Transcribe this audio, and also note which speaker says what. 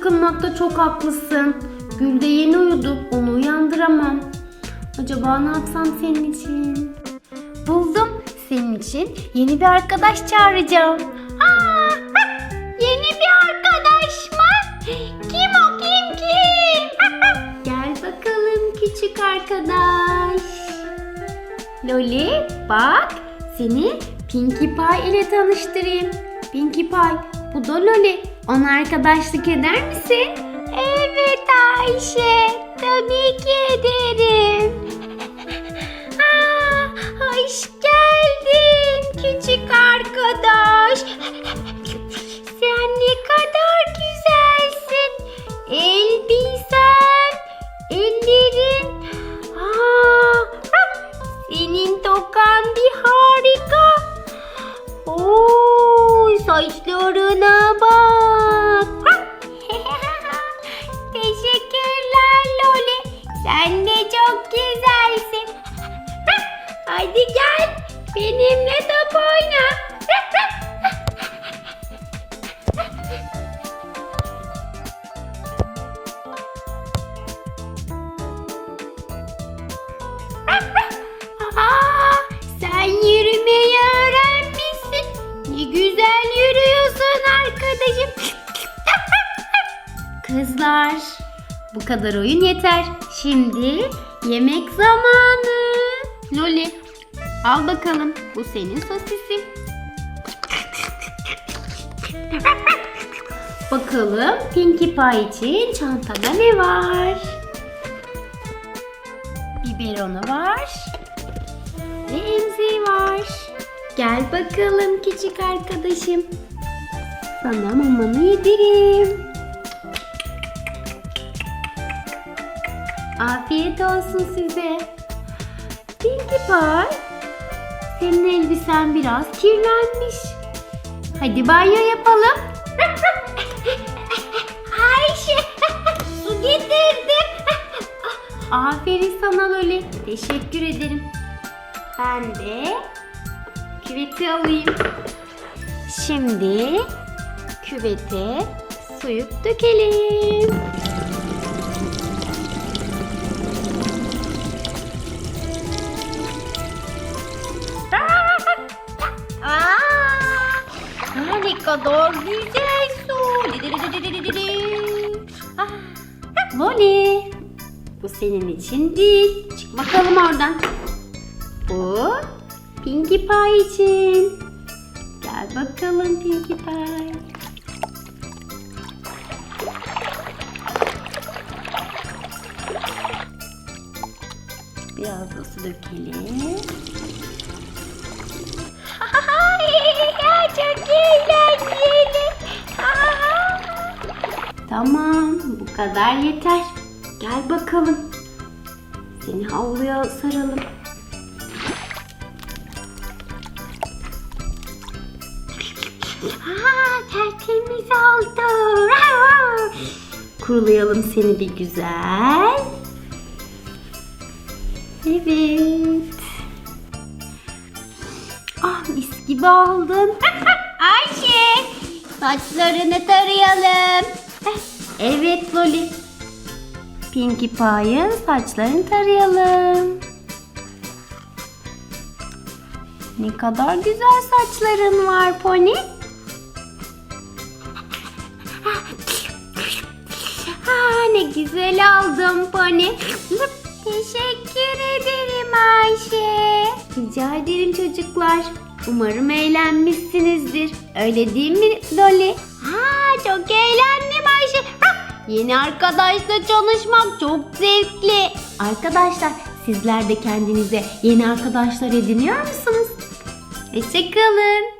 Speaker 1: takılmakta çok haklısın. Gül de yeni uyudu. Onu uyandıramam. Acaba ne yapsam senin için? Buldum. Senin için yeni bir arkadaş çağıracağım. Aa, yeni bir arkadaş mı? Kim o kim kim? Gel bakalım küçük arkadaş. Loli bak seni Pinkie Pie ile tanıştırayım. Pinkie Pie bu da Loli. Ona arkadaşlık eder misin? Evet Ayşe tabii ki ederim. Benimle top oyna. Aa, sen yürümeyi öğrenmişsin. Ne güzel yürüyorsun arkadaşım. Kızlar, bu kadar oyun yeter. Şimdi yemek zamanı. Loli, al bakalım. Bu senin sosisin. Bakalım Pinkie Pie için çantada ne var? Biberonu var. Ve emziği var. Gel bakalım küçük arkadaşım. Sana mamanı yedireyim. Afiyet olsun size. Pinkie Pie, senin elbisen biraz kirlenmiş. Hadi banyo yapalım. Ayşe, su getirdim. Aferin sana Loli. Teşekkür ederim. Ben de küveti alayım. Şimdi küvete suyu dökelim. Kadar güzel su. Ah, Molly. Bu senin için değil. Çık bakalım oradan. Bu Pinkie Pie için. Gel bakalım Pinkie Pie. Biraz da su dökelim. Tamam, bu kadar yeter. Gel bakalım. Seni havluya saralım. Aa, tertemiz oldu. Kurulayalım seni bir güzel. Evet. Ah mis gibi oldun. Ayşe saçlarını tarayalım. Evet Loli. Pinkie Pie'ın saçlarını tarayalım. Ne kadar güzel saçların var Pony. Ha, ne güzel oldun Pony. Teşekkür ederim Ayşe. Rica ederim çocuklar. Umarım eğlenmişsinizdir. Öyle değil mi Dolly? Ha, çok. Ha, Yeni arkadaşla çalışmak çok zevkli. Arkadaşlar sizler de kendinize yeni arkadaşlar ediniyor musunuz? Hoşçakalın.